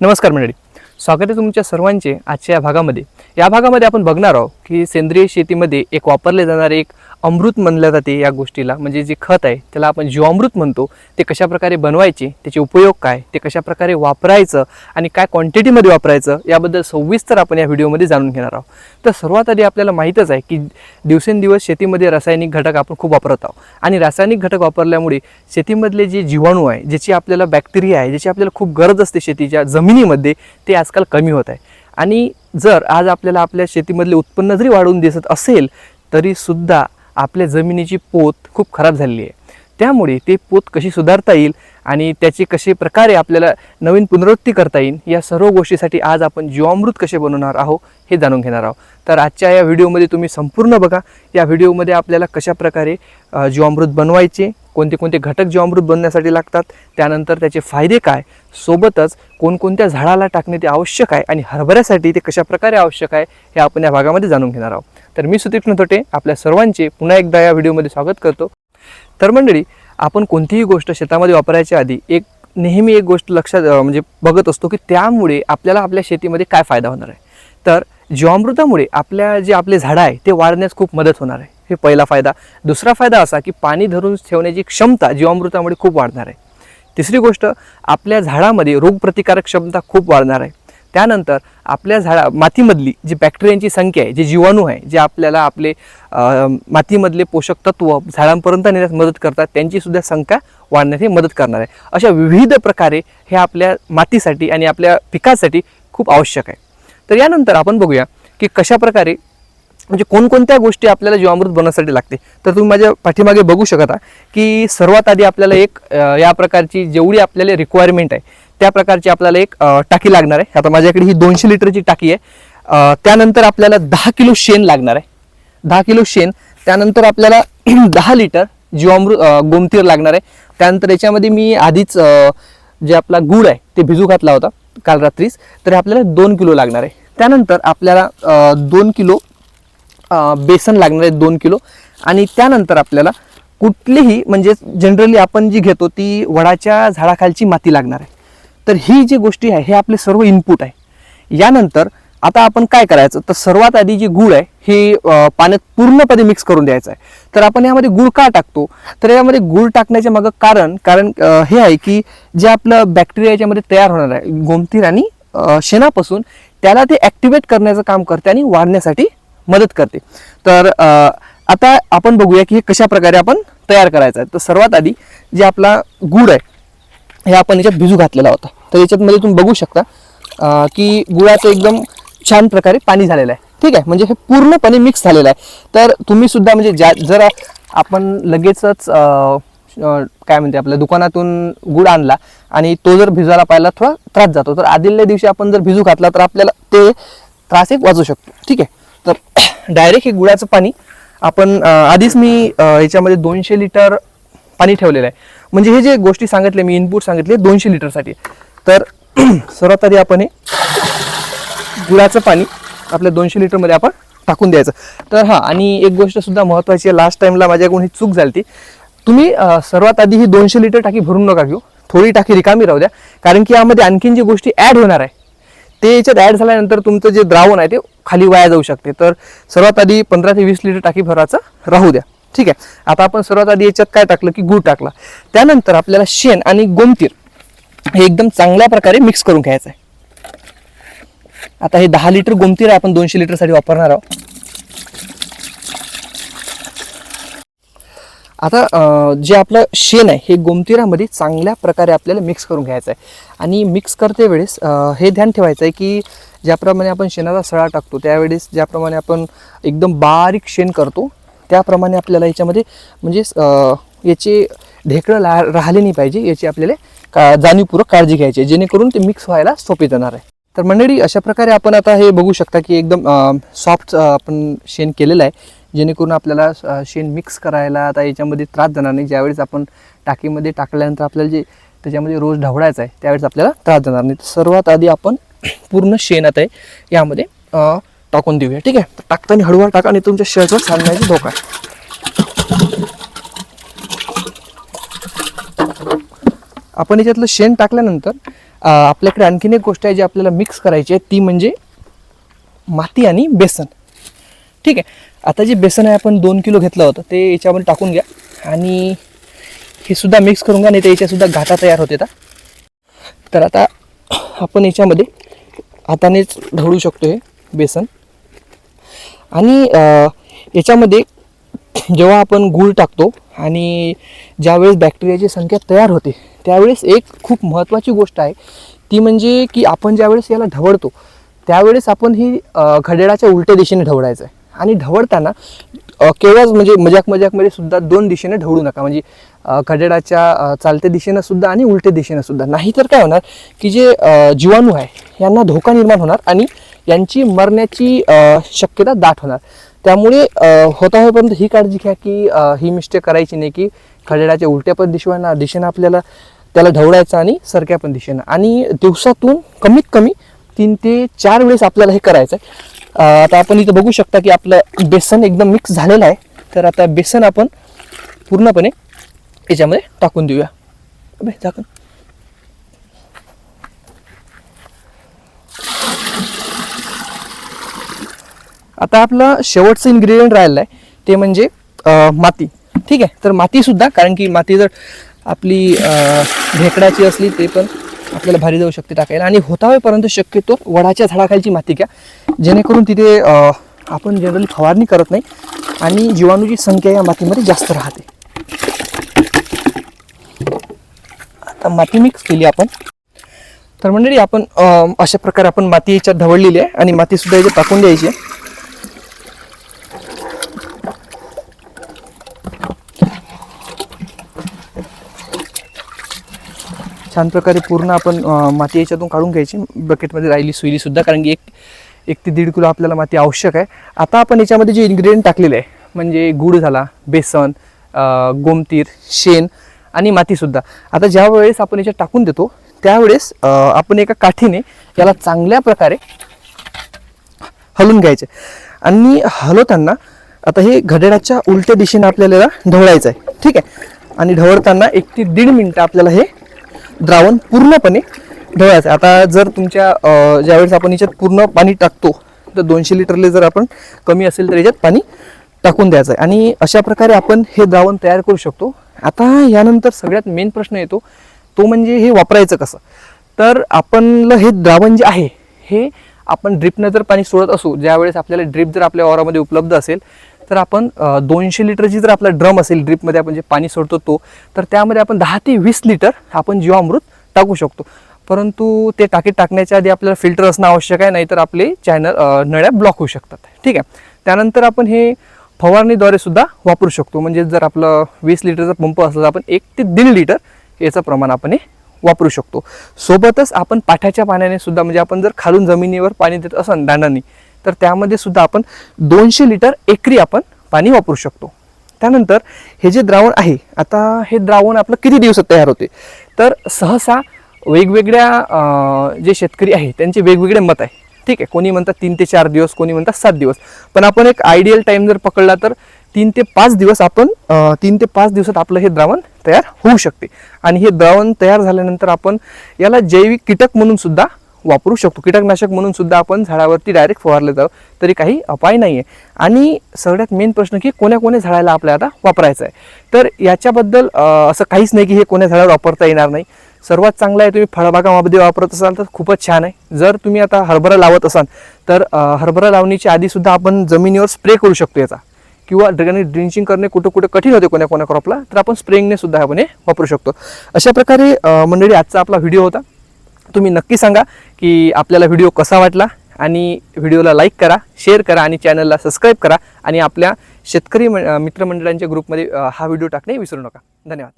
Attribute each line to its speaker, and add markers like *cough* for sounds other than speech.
Speaker 1: नमस्कार मंडळी. स्वागत आहे तुमच्या सर्वांचे आजच्या या भागामध्ये. या भागामध्ये आपण बघणार आहोत की सेंद्रिय शेतीमध्ये एक वापरले जाणारे एक अमृत म्हणलं जाते या गोष्टीला. म्हणजे जे खत आहे त्याला आपण जीवामृत म्हणतो. ते कशाप्रकारे बनवायचे त्याचे उपयोग काय ते कशाप्रकारे वापरायचं आणि काय क्वांटिटीमध्ये वापरायचं याबद्दल सविस्तर आपण या व्हिडिओमध्ये जाणून घेणार आहोत. तर सर्वात आधी आपल्याला माहीतच आहे की दिवसेंदिवस शेतीमध्ये रासायनिक घटक आपण खूप वापरत आहोत. आणि रासायनिक घटक वापरल्यामुळे शेतीमधले जे जीवाणू आहे ज्याची आपल्याला बॅक्टेरिया आहे ज्याची आपल्याला खूप गरज असते शेतीच्या जमिनीमध्ये ते आजकाल कमी होत आहे. आणि जर आज आपल्याला आपल्या शेतीमधले उत्पन्न जरी वाढवून दिसत असेल तरीसुद्धा आपल्या जमिनीची पोत खूप खराब झालेली आहे. त्यामुळे ते पोत कशी सुधारता येईल आणि त्याची कशी प्रकारे आपल्याला नवीन पुनरुत्ती करता येईल या सर्व गोष्टीसाठी आज आपण जीवामृत कसे बनवणार आहोत हे जाणून घेणार आहोत. तर आजच्या या व्हिडिओमध्ये तुम्ही संपूर्ण बघा. या व्हिडिओमध्ये आपल्याला कशाप्रकारे जीवामृत बनवायचे कोणते कोणते घटक जीवामृत बनण्यासाठी लागतात त्यानंतर त्याचे फायदे काय सोबतच कोणकोणत्या झाडाला टाकणे ते आवश्यक आहे आणि हरभऱ्यासाठी ते कशाप्रकारे आवश्यक आहे हे आपण या भागामध्ये जाणून घेणार आहोत. तर मी सुतीक्ष्ण तोटे आपल्या सर्वांचे पुन्हा एकदा या व्हिडिओमध्ये स्वागत करतो. तर मंडळी आपण कोणतीही गोष्ट शेतामध्ये वापरायच्या आधी एक नेहमी एक गोष्ट लक्षात म्हणजे बघत असतो की त्यामुळे आपल्याला आपल्या शेतीमध्ये काय फायदा होणार आहे. तर जीवामृतामुळे आपल्या जे आपले झाडं आहे ते वाढण्यास खूप मदत होणार आहे. हे पहिला फायदा. दुसरा फायदा असा की पाणी धरून ठेवण्याची क्षमता जीवामृतामुळे खूप वाढणार आहे. तिसरी गोष्ट आपल्या झाडामध्ये रोगप्रतिकारक क्षमता खूप वाढणार आहे. त्यानंतर आपल्या झाडा मातीमधली जी बॅक्टेरियांची संख्या आहे जे जीवाणू आहे जे आपल्याला आपले मातीमधले पोषक तत्व झाडांपर्यंत नेण्यास मदत करतात त्यांचीसुद्धा संख्या वाढण्यास हे मदत करणार आहे. अशा विविध प्रकारे हे आपल्या मातीसाठी आणि आपल्या पिकासाठी खूप आवश्यक आहे. तर यानंतर आपण बघूया की कशाप्रकारे म्हणजे कोणकोणत्या गोष्टी आपल्याला जीवामृत बनवण्यासाठी लागते. तर तुम्ही माझ्या पाठीमागे बघू शकता की सर्वात आधी आपल्याला एक या प्रकारची जेवढी आपल्याला रिक्वायरमेंट आहे त्या प्रकारची आपल्याला एक टाकी लागणार आहे. आता माझ्याकडे ही दोनशे लिटरची टाकी आहे. त्यानंतर आपल्याला दहा किलो शेण लागणार आहे. दहा किलो शेण. त्यानंतर आपल्याला *clears throat* दहा लिटर जीवामृत गोमतीर लागणार आहे. त्यानंतर याच्यामध्ये मी आधीच जे आपला गुळ आहे ते भिजू घातला होता काल रात्रीच. तर आपल्याला दोन किलो लागणार आहे. त्यानंतर आपल्याला दोन किलो बेसन लागणार आहे दोन किलो. आणि त्यानंतर आपल्याला कुठलीही म्हणजे जनरली आपण जी घेतो ती वडाच्या झाडाखालची माती लागणार आहे. तर ही जी गोष्टी आहे हे आपले सर्व इनपुट आहे. यानंतर आता आपण काय करायचं? तर सर्वात आधी जी गुळ आहे हे पाण्यात पूर्णपणे मिक्स करून द्यायचं आहे. तर आपण यामध्ये गुळ का टाकतो? तर यामध्ये गुळ टाकण्याच्या मागं कारण कारण हे आहे की जे आपलं बॅक्टेरिया याच्यामध्ये तयार होणार आहे गोमतीर आणि शेणापासून त्याला ते ॲक्टिवेट करण्याचं काम करते आणि वाढण्यासाठी मदत करते. तर आता आपण बघूया की हे कशा प्रकारे आपण तयार करायचं आहे. तर सर्वात आधी जे आपला गुळ आहे हे आपण याच्यात भिजू घातलेला होता. तर याच्यातमध्ये म्हणजे तुम्ही बघू शकता की गुळाचं एकदम छान प्रकारे पाणी झालेलं आहे. ठीक आहे? म्हणजे हे पूर्णपणे मिक्स झालेलं आहे. तर तुम्ही सुद्धा म्हणजे ज्या जर आपण लगेचच काय म्हणते आपल्या दुकानातून गुळ आणला आणि तो जर भिजायला पाहिला थोडा त्रास जातो. तर आदिल्या दिवशी आपण जर भिजू घातला तर आपल्याला ते त्रास एक वाचू शकतो. ठीक आहे? तर *clears throat* डायरेक्ट हे गुळाचं पाणी आपण आधीच मी याच्यामध्ये दोनशे लिटर पाणी ठेवलेलं आहे. म्हणजे हे जे गोष्टी सांगितले मी इनपुट सांगितले दोनशे लिटरसाठी. तर *clears throat* सर्वात आधी आपण हे गुळाचं पाणी आपल्या दोनशे लिटरमध्ये आपण टाकून द्यायचं. तर हां आणि एक गोष्ट सुद्धा महत्त्वाची आहे लास्ट टाईमला माझ्याकडून ही चूक झाली तुम्ही सर्वात आधी ही दोनशे लिटर टाकी भरून नका घेऊ. थोडी टाकी रिकामी राहू द्या. कारण की यामध्ये आणखीन जी गोष्टी ॲड होणार आहे ते याच्यात ॲड झाल्यानंतर तुमचं जे द्रावण आहे ते खाली वाया जाऊ शकते. तर सर्वात आधी पंधरा ते वीस लिटर टाकी भरायचं राहू द्या. ठीक आहे. आता आपण सर्वात आधी याच्यात काय टाकलं की गूळ टाकला. त्यानंतर आपल्याला शेण आणि गोमतीर हे एकदम चांगल्या प्रकारे मिक्स करून घ्यायचं आहे आता हे दहा लिटर गोमतीर आहे आपण दोनशे लिटरसाठी वापरणार आहोत. आता जे आपलं शेण आहे हे गोमतीरामध्ये चांगल्या प्रकारे आपल्याला मिक्स करून घ्यायचं आहे आणि मिक्स करते वेळेस हे ध्यान ठेवायचं आहे की ज्याप्रमाणे आपण शेणाचा सळा टाकतो त्यावेळेस ज्याप्रमाणे आपण एकदम बारीक शेण करतो त्याप्रमाणे आपल्याला याच्यामध्ये म्हणजे याचे ढेकळं ला राहिले नाही पाहिजे याची आपल्याला का जाणीवपूर्वक काळजी घ्यायची आहे, जेणेकरून ते मिक्स व्हायला सोपे जाणार आहे. तर मंडळी अशा प्रकारे आपण आता हे बघू शकता की एकदम सॉफ्ट आपण शेण केलेलं आहे जेणेकरून आपल्याला शेण मिक्स करायला आता याच्यामध्ये त्रास जाणार नाही. ज्यावेळेस आपण टाकीमध्ये टाकल्यानंतर आपल्याला जे त्याच्यामध्ये रोज ढवळायचं आहे त्यावेळेस आपल्याला त्रास जाणार नाही. सर्वात आधी आपण पूर्ण शेण आता आहे यामध्ये टाकून देऊया. ठीक आहे? टाकताना हळूहळू टाका आणि तुमच्या शर्टवर सांडण्याचा धोका आहे आपण याच्यातलं शेण टाकल्यानंतर आपल्याकडे आणखीन एक गोष्ट आहे जी आपल्याला मिक्स करायची आहे ती म्हणजे माती आणि बेसन. ठीक आहे? आता जे बेसन आहे आपण दोन किलो घेतलं होतं ते याच्यामध्ये टाकून घ्या. आणि हे सुद्धा मिक्स करून घ्या नाही तर याच्यासुद्धा गाठा तयार होते तर आता आपण याच्यामध्ये हातानेच ढवळू शकतो हे बेसन. आणि याच्यामध्ये जेव्हा आपण गूळ टाकतो आणि ज्यावेळेस बॅक्टेरियाची संख्या तयार होते त्यावेळेस एक खूप महत्त्वाची गोष्ट आहे. ती म्हणजे की आपण ज्यावेळेस याला ढवळतो त्यावेळेस आपण ही घड्याळाच्या उलट्या दिशेने ढवळायचं आहे. आणि ढवळताना केवळच म्हणजे मजाक मजाकमध्ये सुद्धा दोन दिशेने ढवळू नका. म्हणजे अ, घड्याळाच्या चालत्या दिशेनं सुद्धा आणि उलट्या दिशेनं सुद्धा. नाहीतर काय होणार की जे जीवाणू आहे यांना धोका निर्माण होणार आणि यांची मरण्याची शक्यता दाट होणार त्यामुळे होता होईपर्यंत ही काळजी घ्या की ही मिस्टेक करायची नाही की खडेडाच्या उलट्या पण दिशेना दिशेनं आपल्याला त्याला ढवळायचं आणि सरक्या पण दिशेनं. आणि दिवसातून कमीत कमी तीन ते चार वेळेस आपल्याला हे करायचं आहे. आता आपण इथं बघू शकता की आपलं बेसन एकदम मिक्स झालेलं आहे. तर आता बेसन आपण पूर्णपणे याच्यामध्ये टाकून देऊया. अबे, झाकण. आता आपलं शेवटचं इन्ग्रेडियंट राहिलं आहे ते म्हणजे माती. ठीक आहे? तर मातीसुद्धा कारण की माती जर आपली अ, ढेकडाची असली ते पण आपल्याला भारी जाऊ शकते टाकायला. आणि होता होईपर्यंत शक्यतो वडाच्या झाडाखालची माती घ्या. जेणेकरून तिथे आपण जनरली फवारणी करत नाही आणि जीवाणूची संख्या या मातीमध्ये जास्त राहते. आता माती मिक्स केली आपण. तर मंडळी आपण अशा प्रकारे आपण माती याच्यात ढवळलेली आहे आणि मातीसुद्धा याच्यात टाकून द्यायची आहे. छान प्रकारे पूर्ण आपण माती याच्यातून काढून घ्यायची. बकेटमध्ये राहिली सुईलीसुद्धा कारण की एक एक ते दीड किलो आपल्याला माती आवश्यक आहे. आता आपण याच्यामध्ये जे इन्ग्रेडियंट टाकलेले आहे म्हणजे गूळ झाला बेसन गोमतीर शेण आणि मातीसुद्धा आता ज्या वेळेस आपण याच्यात टाकून देतो त्यावेळेस आपण एका काठीने याला चांगल्या प्रकारे हलून घ्यायचे. आणि हलवताना आता हे घड्याळाच्या उलट्या दिशेने आपल्याला ढवळायचं आहे. ठीक आहे? आणि ढवळताना एक ते दीड मिनटं आपल्याला हे द्रावण पूर्णपणे ढवळायचं. आहे. आता जर तुमच्या ज्यावेळेस आपण याच्यात पूर्ण पाणी टाकतो तर दोनशे लिटरले जर आपण कमी असेल तर याच्यात पाणी टाकून द्यायचं आहे. आणि अशा प्रकारे आपण हे द्रावण तयार करू शकतो. आता यानंतर सगळ्यात मेन प्रश्न येतो तो म्हणजे हे वापरायचं कसं? तर आपणलं हे द्रावण जे आहे हे आपण ड्रिपनं जर पाणी सोडत असू ज्यावेळेस आपल्याला ड्रिप जर आपल्या वावरामध्ये उपलब्ध असेल तर आपण दोनशे लिटरची जर आपला ड्रम असेल ड्रिपमध्ये आपण जे पाणी सोडतो तो तर त्यामध्ये आपण दहा ते वीस लिटर आपण जीवामृत टाकू शकतो. परंतु ते टाकीत टाकण्याच्या आधी आपल्याला फिल्टर असणं आवश्यक आहे नाहीतर आपले चॅनल नळ्या ब्लॉक होऊ शकतात. ठीक आहे? त्यानंतर आपण हे फवारणीद्वारे सुद्धा वापरू शकतो. म्हणजे जर आपलं वीस लिटरचा पंप असला तर आपण एक ते दीड लिटर याचं प्रमाण आपण हे वापरू शकतो. सोबतच आपण पाठ्याच्या पाण्याने सुद्धा म्हणजे आपण जर खालून जमिनीवर पाणी देत असाल दांडांनी तर त्यामध्ये सुद्धा आपण दोनशे लिटर एकरी आपण पाणी वापरू शकतो. त्यानंतर हे जे द्रावण आहे आता हे द्रावण आपलं किती दिवसात तयार होते? तर सहसा वेगवेगळ्या जे शेतकरी आहे त्यांचे वेगवेगळे मत आहे. ठीक आहे कोणी म्हणतात तीन ते चार दिवस कोणी म्हणतात सात दिवस. पण आपण एक आयडियल टाईम जर पकडला तर तीन ते पाच दिवस आपण तीन ते पाच दिवसात आपलं हे द्रावण तयार होऊ शकते. आणि हे द्रावण तयार झाल्यानंतर आपण याला जैविक कीटक म्हणून सुद्धा वापरू शकतो. कीटकनाशक म्हणून सुद्धा आपण झाडावरती डायरेक्ट फवारले जाऊ तरी काही अपाय नाही आहे आणि सगळ्यात मेन प्रश्न की कोण्या कोण्या झाडाला आपल्याला आता वापरायचं आहे. तर याच्याबद्दल असं काहीच नाही की हे कोण्या झाडावर वापरता येणार नाही. सर्वात चांगलं आहे तुम्ही फळबागामध्ये वापरत असाल तर खूपच छान आहे. जर तुम्ही आता हरभरा लावत असाल तर हरभरा लावणीच्या आधीसुद्धा आपण जमिनीवर स्प्रे करू शकतो याचा. किंवा ड्रेनेज ड्रिंचिंग करणे कुठं कुठं कठीण होते कोण्या कोण्या क्रॉपला तर आपण स्प्रेंगने सुद्धा आपण हे वापरू शकतो. अशा प्रकारे मंडळी आजचा आपला व्हिडिओ होता. तुम्ही नक्की सांगा की आपल्याला व्हिडिओ कसा वाटला आणि व्हिडिओला लाईक करा शेअर करा आणि चॅनलला सबस्क्राईब करा आणि आपल्या शेतकरी म- मित्रमंडळांच्या ग्रुपमध्ये हा व्हिडिओ टाकणे विसरू नका. धन्यवाद.